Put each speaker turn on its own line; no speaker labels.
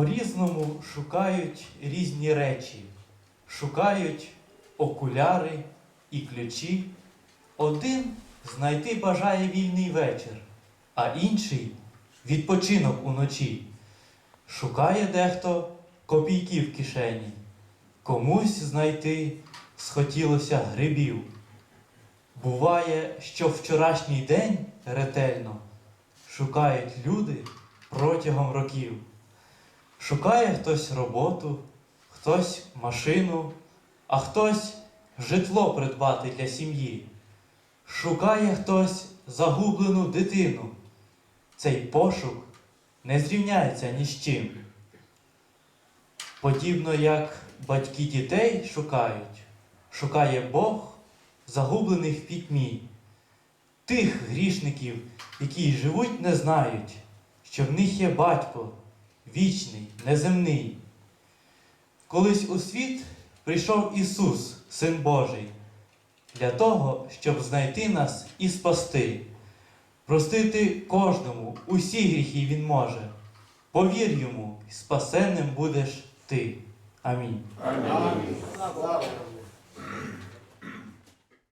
по-різному шукають різні речі, шукають окуляри і ключі. Один знайти бажає вільний вечір, а інший відпочинок уночі. Шукає дехто копійки в кишені, комусь знайти схотілося грибів. Буває, що вчорашній день ретельно шукають люди протягом років. Шукає хтось роботу, хтось машину, а хтось житло придбати для сім'ї. Шукає хтось загублену дитину. Цей пошук не зрівняється ні з чим. Подібно як батьки дітей шукають, шукає Бог загублених в пітьмі, тих грішників, які живуть, не знають, що в них є батько вічний, неземний. Колись у світ прийшов Ісус, Син Божий, для того, щоб знайти нас і спасти, простити кожному, усі гріхи Він може. Повір йому, спасенним будеш ти. Амінь.
Слава Богу.